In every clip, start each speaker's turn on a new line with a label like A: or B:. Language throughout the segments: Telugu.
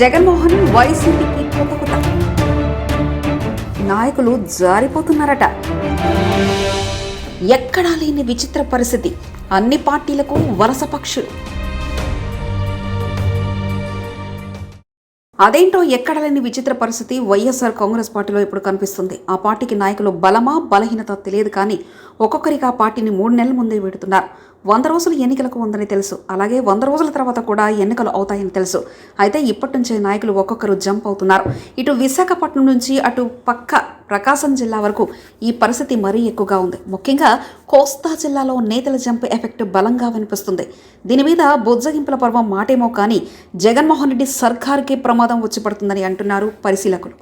A: జగన్మోహన్ వైసీపీకి కొత్త కొత్త నాయకులు జారిపోతున్నారట. ఎక్కడా లేని విచిత్ర పరిస్థితి. అన్ని పార్టీలకు వలస పక్షులు. అదేంటో ఎక్కడ లేని విచిత్ర పరిస్థితి వైఎస్ఆర్ కాంగ్రెస్ పార్టీలో ఇప్పుడు కనిపిస్తుంది. ఆ పార్టీకి నాయకులు బలమా బలహీనత తెలియదు కానీ ఒక్కొక్కరికి ఆ పార్టీని మూడు నెలల ముందే పెడుతున్నారు వంద రోజులు ఎన్నికలకు ఉందని తెలుసు. అలాగే వంద రోజుల తర్వాత కూడా ఎన్నికలు అవుతాయని తెలుసు. అయితే ఇప్పటి నుంచే నాయకులు ఒక్కొక్కరు జంప్ అవుతున్నారు. ఇటు విశాఖపట్నం నుంచి అటు పక్క ప్రకాశం జిల్లా వరకు ఈ పరిస్థితి మరీ ఎక్కువగా ఉంది. ముఖ్యంగా కోస్తా జిల్లాలో నేతల జంప్ ఎఫెక్ట్ బలంగా వినిపిస్తుంది. దీని మీద బొజ్జగింపుల పర్వం మాటేమో కానీ జగన్మోహన్ రెడ్డి సర్కార్కే ప్రమాదం వచ్చి పడుతుందని అంటున్నారు పరిశీలకులు.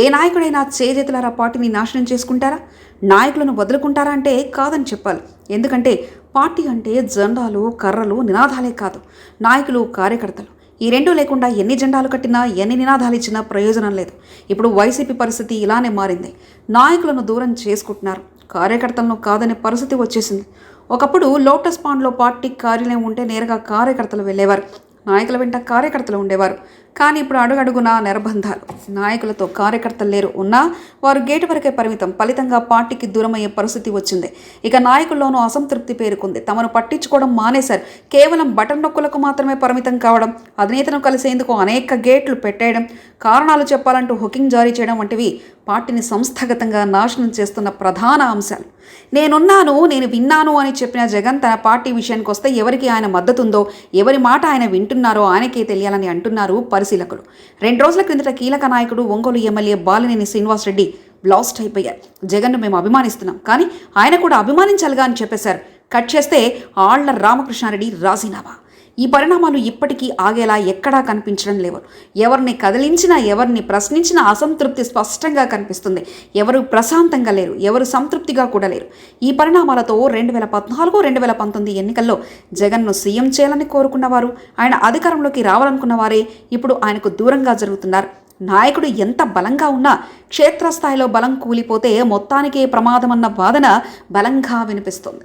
A: ఏ నాయకుడైనా చేజేతులారా పార్టీని నాశనం చేసుకుంటారా? నాయకులను వదులుకుంటారా అంటే కాదని చెప్పాలి. ఎందుకంటే పార్టీ అంటే జెండాలు కర్రలు నినాదాలే కాదు. నాయకులు కార్యకర్తలు. ఈ రెండు లేకుండా ఎన్ని జెండాలు కట్టినా ఎన్ని నినాదాలు ఇచ్చినా ప్రయోజనం లేదు. ఇప్పుడు వైసీపీ పరిస్థితి ఇలానే మారింది. నాయకులను దూరం చేసుకుంటున్నారు. కార్యకర్తలను కాదనే పరిస్థితి వచ్చేసింది. ఒకప్పుడు లోటస్ పాండ్లో పార్టీ కార్యాలయం ఉంటే నేరుగా కార్యకర్తలు వెళ్ళేవారు. నాయకుల వెంట కార్యకర్తలు ఉండేవారు. కానీ ఇప్పుడు అడుగడుగునా నిర్బంధాలు. నాయకులతో కార్యకర్తలు లేరు ఉన్నా వారు గేటు వరకే పరిమితం. ఫలితంగా పార్టీకి దూరమయ్యే పరిస్థితి వచ్చింది. ఇక నాయకుల్లోనూ అసంతృప్తి పేరుకుంది. తమను పట్టించుకోవడం మానేశారు. కేవలం బటన్ నొక్కులకు మాత్రమే పరిమితం కావడం అధినేతను కలిసేందుకు అనేక గేట్లు పెట్టేయడం కారణాలు చెప్పాలంటూ హుకింగ్ జారీ చేయడం వంటివి పార్టీని సంస్థాగతంగా నాశనం చేస్తున్న ప్రధాన అంశాలు. నేనున్నాను నేను విన్నాను అని చెప్పిన జగన్ తన పార్టీ విషయానికి వస్తే ఎవరికి ఆయన మద్దతుందో ఎవరి మాట ఆయన వింటున్నారో ఆయనకే తెలియాలని అంటున్నారు పరిశీలకులు. రెండు రోజుల క్రిందట కీలక నాయకుడు ఒంగోలు ఎమ్మెల్యే బాలినేని శ్రీనివాస్ రెడ్డి బ్లాస్ట్ అయిపోయారు. జగన్ను మేము అభిమానిస్తున్నాం కానీ ఆయన కూడా అభిమానించాలిగా అని చెప్పేశారు. కట్ చేస్తే ఆళ్ళ రామకృష్ణారెడ్డి రాజీనామా. ఈ పరిణామాలు ఇప్పటికీ ఆగేలా ఎక్కడా కనిపించడం లేవు ఎవరిని కదిలించినా ఎవరిని ప్రశ్నించినా అసంతృప్తి స్పష్టంగా కనిపిస్తుంది. ఎవరు ప్రశాంతంగా లేరు ఎవరు సంతృప్తిగా కూడా లేరు. ఈ పరిణామాలతో రెండు వేల పద్నాలుగు రెండు వేల పంతొమ్మిది ఎన్నికల్లో జగన్ను సీఎం చేయాలని కోరుకున్నవారు ఆయన అధికారంలోకి రావాలనుకున్న వారే ఇప్పుడు ఆయనకు దూరంగా జరుగుతున్నారు. నాయకుడు ఎంత బలంగా ఉన్నా క్షేత్రస్థాయిలో బలం కూలిపోతే మొత్తానికే ప్రమాదమన్న వాదన బలంగా వినిపిస్తుంది.